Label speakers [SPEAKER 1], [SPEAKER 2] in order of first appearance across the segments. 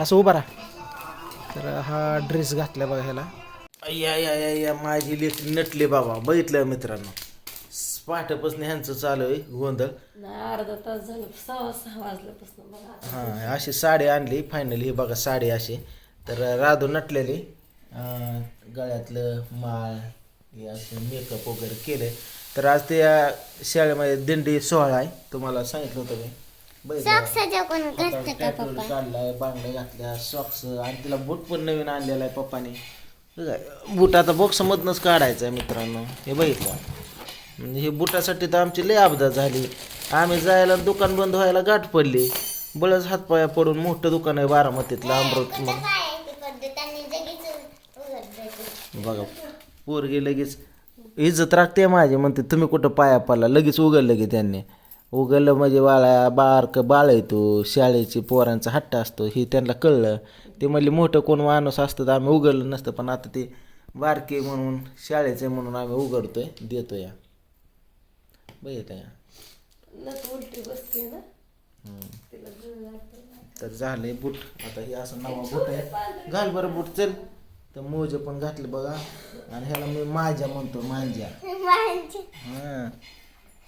[SPEAKER 1] असं उभा राहा. तर हा ड्रेस घातला बघा ह्याला. या या या या माझी लेख नटले बाबा. बघितलं मित्रांनो. पहाटेपासून ह्यांचं चालू आहे गोंधळ.
[SPEAKER 2] नाही अर्धा तास झालं. सहा सहा वाजल्यापासून बघा.
[SPEAKER 1] हां अशी साडी आणली. फायनली ही बघा साडी अशी. तर राधू नटलेली. अं, गळ्यातलं माळ हे असं मेकअप वगैरे केले तर आज ते या शाळेमध्ये दिंडी सोहळा आहे. तुम्हाला सांगितलं होतं मी. Tattoo काढलाय बांगड्या घातल्या सॉक्स आणि तिला बूट पण नवीन आणलेला आहे पप्पाने. बूट आता बॉक्समधनंच काढायचं आहे मित्रांनो हे बघितलं. म्हणजे हे बुटासाठी तर आमची लय अपघात झाली. आम्ही जायला दुकान बंद व्हायला गाठ पडली. बळच हातपाया पडून मोठं दुकान आहे बारामतीतलं अमृत बघा पोरगी लगेच इज्जत राखते माझी म्हणते तुम्ही कुठं पाया पडला? लगेच उघडलं की त्यांनी. उघडलं म्हणजे बाळा बारक बाळ आहे तो. शाळेची पोरांचा हट्टा असतो हे त्यांना कळलं. ते म्हणले मोठं कोण माणूस असतं तर आम्ही उघडलं नसतं पण आता ते बारके म्हणून शाळेचे म्हणून आम्ही उघडतोय देतो या बघितलं या तर झालंय बूट. आता हे असं नवा बूट आहे. घाल बरं बूट चल. तर मोजे पण घातले बघा. आणि ह्याला मी माझ्या म्हणतो मांज्या. हां.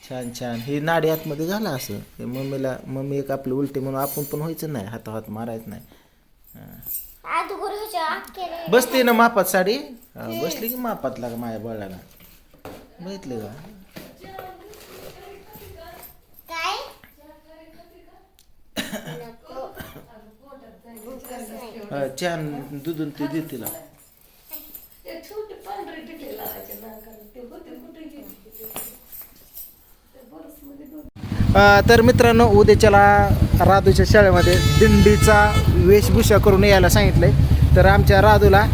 [SPEAKER 1] छान छान. हे नाडी आतमध्ये घाला असं. हे मम्मीला मम्मी एक आपली उलटी म्हणून आपण पण व्हायचं नाही. हाता हात मारायचं नाही. हां. बसते ना मापात साडी? हा, बसली की मापात लागा माझ्या बळाला? बघितले का? हा, छान दुधून ते दे तिला.
[SPEAKER 2] ते छोटे पांढरे टिकले लावायचे नाकाला ते होते कुठे?
[SPEAKER 1] तर मित्रांनो उद्याच्याला राधूच्या शाळेमध्ये दिंडीचा वेशभूषा करून यायला सांगितलंय. तर आमच्या राधूला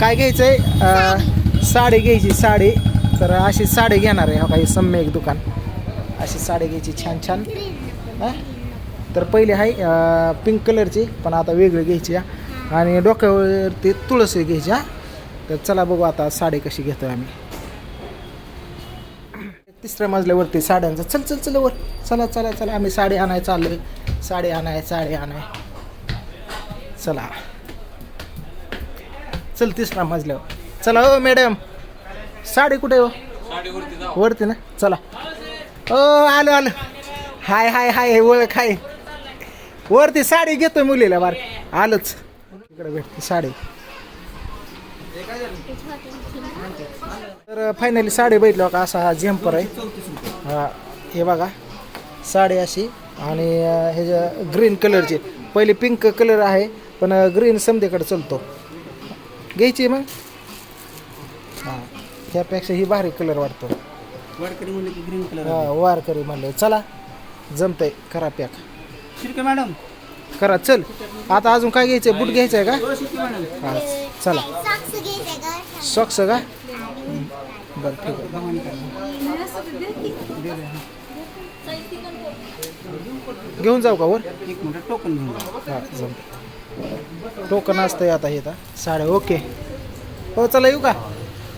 [SPEAKER 1] काय घ्यायचं आहे साडी घ्यायची साडी. तर अशी साडी घेणार आहे हा काही सम्यक दुकान. अशी साडी घ्यायची छान छान. तर पहिले आहे पिंक कलरची पण आता वेगळी घ्यायची आणि डोक्यावरती तुळस घ्यायची हा. तर चला बघू आता साडी कशी घेतोय आम्ही. तिसऱ्या मजल्यावरती साड्यांचा. चल चल चल वर. चला चला चला. आम्ही साडी आणाय चाललोय. साडी आणाय साडी आणाय. चला. चल तिसऱ्या मजल्यावर. चला हो मॅडम. साडी कुठे हो वरती ना? चला. ओ आलो आलो. हाय हाय हाय ओळख हाय वरती साडी घेतो मुलीला बार आलोच. इकडे भेटते साडी. तर फायनली साडी बैठलो का असा हा झेंपर आहे. हा हे बघा साडी अशी. आणि ह्याच्या ग्रीन कलरची पहिले पिंक कलर आहे पण ग्रीन समधीकडे चालतो. घ्यायची मग? हां ह्यापेक्षा ही भारी कलर वाटतो.
[SPEAKER 3] वाडकरी म्हणले की ग्रीन कलर
[SPEAKER 1] हा वारकरी म्हणले. चला जमतंय करा पॅक
[SPEAKER 3] ठीक आहे मॅडम.
[SPEAKER 1] करा चल. आता अजून काय घ्यायचं बूट घ्यायचं आहे का?
[SPEAKER 3] हो
[SPEAKER 1] हां चला. सॉक्स का? हं, बरं ठीक आहे. घेऊन जाऊ का वर?
[SPEAKER 3] एक मिनिट टोकन घेऊन.
[SPEAKER 1] हां जमतं टोकन असतंय आता हे आता. साड्या ओके. हो चला येऊ का?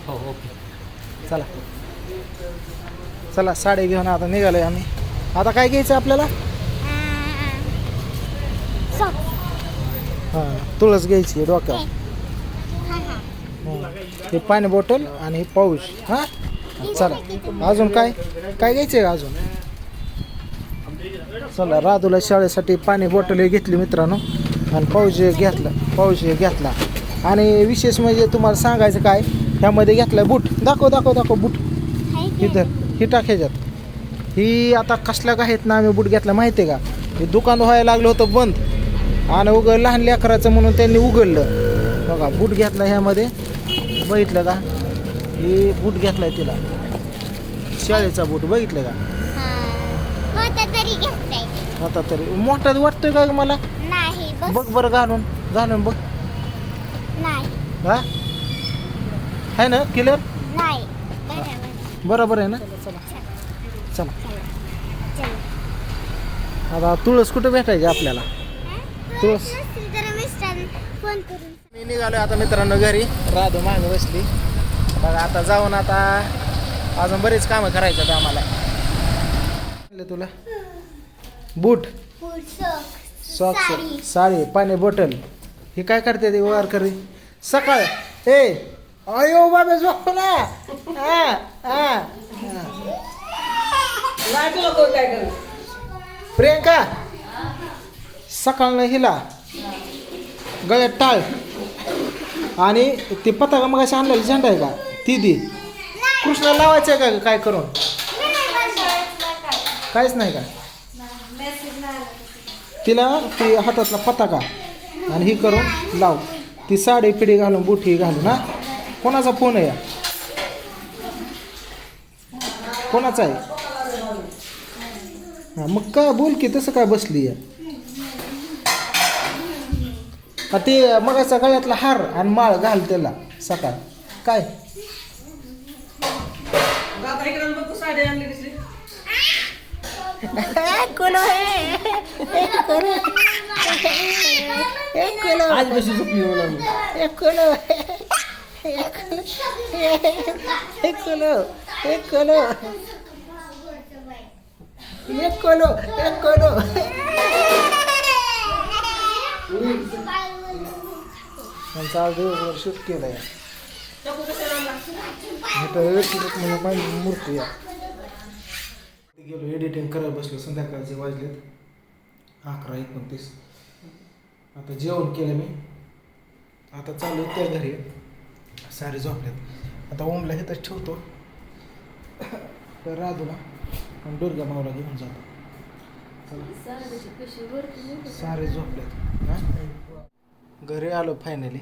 [SPEAKER 3] हो ओके.
[SPEAKER 1] चला. चला साडी घेऊन आता निघालोय आम्ही. आता काय घ्यायचं आपल्याला? हां तुळस घ्यायची डोक्यावर. हो. हे. पाणी बॉटल आणि पाऊस. हां? चला. अजून काय? काय घ्यायचं आहे अजून? चला राधूला शाळेसाठी पाणी बॉटल हे घेतली मित्रांनो. आणि पाऊस हे घेतला पाऊस हे घेतला. आणि विशेष म्हणजे तुम्हाला सांगायचं काय? ह्यामध्ये घेतलाय बूट. दाखव दाखव दाखव बूट. इथं ही टाक ही आता कसल्या काय आहेत ना आम्ही बूट घेतला माहिती आहे का? हे दुकान व्हायला लागलं होतं बंद. आणि उघड लहान लेकराचं म्हणून त्यांनी उघडलं. बघा बूट घेतला ह्यामध्ये. बघितलं का? हे बूट घेतलाय तिला. शाळेचा बूट बघितलं का? आता तरी मोठा वाटतोय का ग मला?
[SPEAKER 4] नाही बस.
[SPEAKER 1] बघ बरं घालून. घालून बघ.
[SPEAKER 4] नाही.
[SPEAKER 1] हा? आहे ना? क्लिअर
[SPEAKER 4] नाही. बरोबर
[SPEAKER 1] बरोबर आहे ना? चला चला. आता तुळस कुठं भेटायची आपल्याला? तुळस.
[SPEAKER 4] तर
[SPEAKER 1] मी निघालो आता मित्रांनो घरी. राधू मागे बसली. बघा आता जाऊन आता अजून बरेच कामं करायचं आहेत आम्हाला. तुला? बूट. सॉक्स साडी. पाणी बॉटल. हे काय करते ते वार करी? सकाळ. ए अयो बाबा झोप ना. हा, हा, हा. प्रियंका. सकाळनं हिला. गळ्यात टाळ. आणि ते पताका मग आणलेली झेंडा आहे का? ती दी. कृष्णा लावायचं आहे का काय करून? काहीच नाही का? तिला ती हातातला पताका. आणि ही करून लाव. ती साडी पिढी घालून बुठी घालून ना कोणाचा फोन आहे कोणाचा आहे? हां मग काय बोल की तसं काय बसली आहे हा, ते मगाचा गळ्यातला हार आणि माळ घाल त्याला सकाळ. काय?
[SPEAKER 2] आज कशी झोपली मला
[SPEAKER 1] एक कोलो एक कोलो त्यांचा आज दिवसभर शूट केलं आहे म्हणजे माझी मूर्ती आहे. गेलो एडिटिंग करायला बसलो संध्याकाळचे वाजलेत. अकरा एकोणतीस. आता जेवण केलं मी. आता चालू आहे त्या घरी. सारे झोपल्यात आता ओमला हिथंच ठेवतो. तर राधूला आणि दुर्गा माऊला घेऊन जातो. चला. सारे झोपल्यात घरी आलो फायनली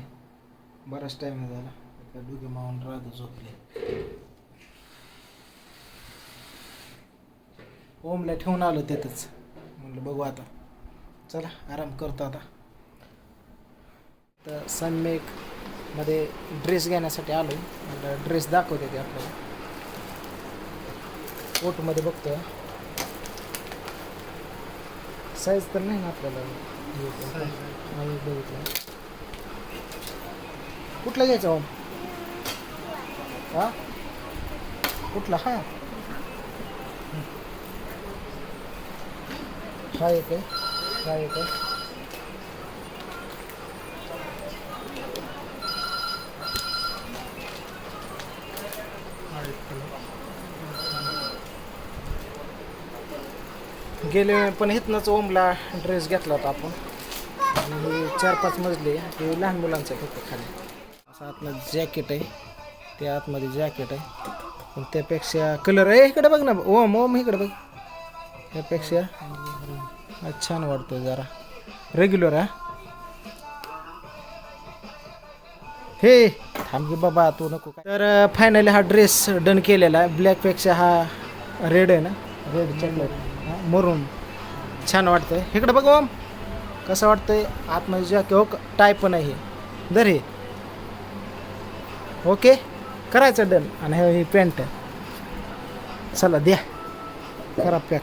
[SPEAKER 1] बराच टाईम झाला. आता दुर्गा मावून राहतो झोपले. ओमला ठेवून आलो त्यातच म्हणलं बघू आता. चला आराम करतो आता. तर सनमेकमध्ये ड्रेस घेण्यासाठी आलो म्हणलं ड्रेस दाखवते ते आपल्याला. कोटमध्ये बघतो साईज तर नाही ना आपल्याला. बघितलं कुठला घ्यायचा ओम हा? कुठला? हा. हा येते हा एक गेले पण इथनंच ओमला ड्रेस घेतला होता आपण. आणि हे चार पाच मजले हे लहान मुलांचं फक्त खाली. असं आतमध्ये जॅकेट आहे. ते आतमध्ये जॅकेट आहे. पण त्यापेक्षा कलर आहे. इकडे बघ ना ओम ओम इकडे बघ. त्यापेक्षा छान वाटतो जरा. रेग्युलर हा. हे थांब बाबा तू नको तर फायनली हा ड्रेस डन केलेला आहे. ब्लॅकपेक्षा हा रेड आहे ना. रेड चॉकलेट मरून. छान वाटतं इकडं बघ. ओम कसं वाटतंय? आतमध्ये जॅकेट हो टाय पण आहे. दर हे. ओके करायचं डन आणि हे पॅन्ट चला द्या. करा पॅक